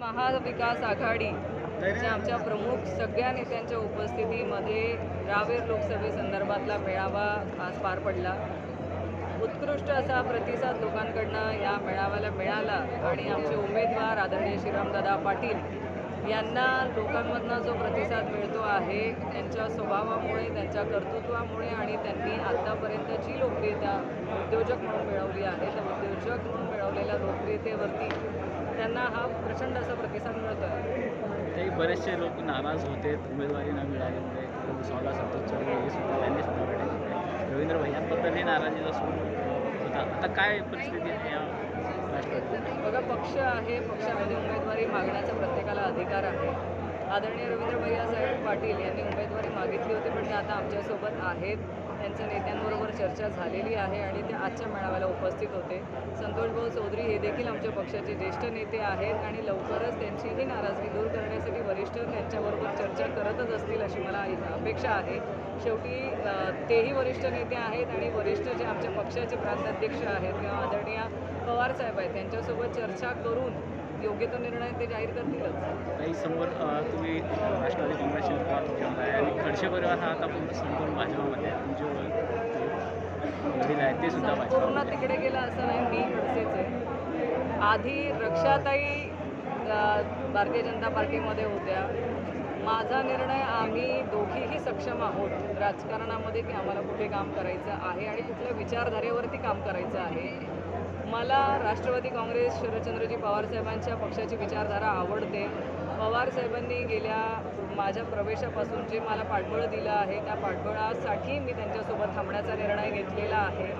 महाविकास आघाडी जे आमच्या प्रमुख सगळ्या नेत्यांच्या उपस्थितीमध्ये रावेर लोकसभेसंदर्भातला मेळावा आज पार पडला. उत्कृष्ट असा प्रतिसाद लोकांकडनं या मेळाव्याला मिळाला आणि आमचे उमेदवार आदरणीय श्रीरामदादा पाटील यांना लोकांमधनं जो प्रतिसाद मिळतो आहे त्यांच्या स्वभावामुळे त्यांच्या कर्तृत्वामुळे आणि त्यांनी आत्तापर्यंत जी लोकप्रियता उद्योजक म्हणून मिळवली आहे त्या उद्योजक म्हणून मिळवलेल्या लोकप्रियतेवरती त्यांना हा प्रचंड असा प्रतिसाद मिळतो आहे ते बरेचसे लोक नाराज होते उमेदवारी न मिळाल्यामुळे भुसावळला संतोष चौधरी हे सुद्धा त्यांनी सुद्धा रवींद्र भैयांबद्दल हे नाराजी असून होता आता काय परिस्थिती आहे या बघा पक्ष आहे पक्षामध्ये उमेदवारी मागण्याचा प्रत्येकाला अधिकार आहे. आदरणीय रवींद्र भैयासाहेब पाटील यांनी उमेदवारी मागितली होती पण ते आता आमच्यासोबत आहेत. त्यांच्या नेत्यांबरोबर चर्चा झालेली आहे आणि ते आजच्या मेळाव्याला उपस्थित होते. संतोषभाऊ चौधरी हे देखील आमच्या पक्षाचे ज्येष्ठ नेते आहेत आणि लवकरच त्यांचीही नाराजगी दूर करण्यासाठी वरिष्ठ त्यांच्याबरोबर चर्चा करतच असतील अशी मला अपेक्षा आहे. शेवटी तेही वरिष्ठ नेते आहेत आणि वरिष्ठ जे आमच्या पक्षाचे प्रांताध्यक्ष आहेत किंवा आदरणीय पवार साहेब आहेत त्यांच्यासोबत चर्चा करून योग्य तो निर्णय ते जाहीर करतीलच. काही समोर तुम्ही राष्ट्रवादी काँग्रेसचे उपाध्यक्ष आहे आणि खडसे परिवार हा आता पूर्ण संपूर्ण भाजपामध्ये तुमचे वडील- आहेत ते सुद्धा पूर्ण तिकडे गेला असं नाही मी खडसेच आहे. आधी रक्षाताई भारतीय जनता पार्टीमध्ये होत्या. माझा निर्णय आम्ही दोघीही सक्षम आहोत. राजकारणामध्ये की आम्हाला कुठे काम करायचं आहे आणि कुठल्या विचारधारेवरती काम करायचं आहे. मला राष्ट्रवादी काँग्रेस शरदचंद्रजी पवारसाहेबांच्या पक्षाची विचारधारा आवडते. पवारसाहेबांनी गेल्या माझ्या प्रवेशापासून जे मला पाठबळ दिलं आहे त्या पाठबळासाठी मी त्यांच्यासोबत थांबण्याचा निर्णय घेतलेला आहे.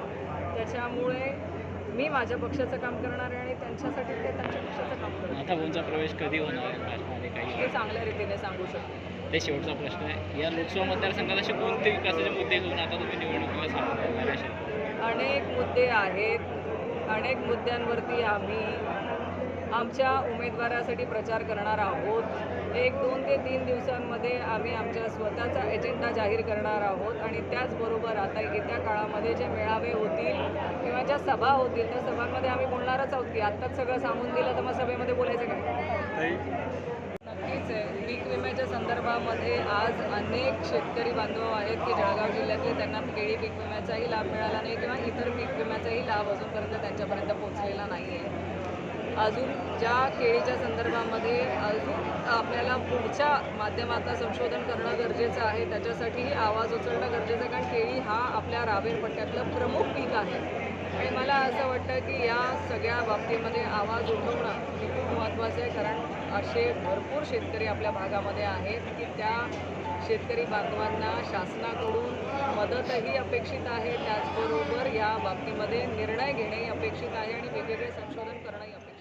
त्याच्यामुळे मी माझ्या पक्षाचं काम करणार आहे आणि त्यांच्यासाठी ते त्यांच्या पक्षाचं काम करणार आता कोणचा प्रवेश कधी होणार आहे? भाजपमध्ये काही हे चांगल्या रीतीने सांगू शकते. ते शेवटचा प्रश्न आहे. या लोकसभा मतदारसंघात असे कोणते विकासाचे मुद्दे घेऊन आता तुम्ही निवडणुकीला सामोरे जाणार अनेक मुद्दे आहेत. अनेक मुद्द्यांवरती आम्ही आमच्या उमेदवारासाठी प्रचार करणार आहोत. एक दोन ते तीन दिवसांमध्ये आम्ही आमच्या स्वतःचा एजेंडा जाहीर करणार आहोत आणि त्याचबरोबर आता येत्या काळामध्ये जे मेळावे होतील किंवा ज्या सभा होतील त्या सभांमध्ये आम्ही बोलणारच आहोत की आत्ताच सगळं सांगून दिलं तर मग सभेमध्ये बोलायचं काय? नक्कीच आहे पीक विम्याच्या संदर्भामध्ये आज अनेक शेतकरी बांधव आहेत की जळगाव जिल्ह्यातले त्यांना केळी पीक विम्याचाही लाभ मिळाला नाही किंवा इतर पीक विम्याचाही लाभ अजूनपर्यंत त्यांच्यापर्यंत पोहोचलेला नाही आहे अजून ज्या केळीच्या संदर्भामध्ये अजून आपल्याला पुढच्या माध्यमातून संशोधन करणं गरजेचं आहे त्याच्यासाठीही आवाज उचलणं गरजेचं आहे कारण केळी हा आपल्या रावेर पट्ट्यातलं प्रमुख पीक आहे. आणि मला असं वाटतं की या सगळ्या बाबतीमध्ये आवाज उठवणं हे खूप महत्त्वाचं आहे कारण असे भरपूर शेतकरी आपल्या भागामध्ये आहेत की त्या शेतकरी बांधवांना शासनाकडून मदतही अपेक्षित आहे त्याचबरोबर या बाबतीमध्ये निर्णय घेणेही अपेक्षित आहे आणि वेगवेगळे संशोधन करणंही अपेक्षित आहे.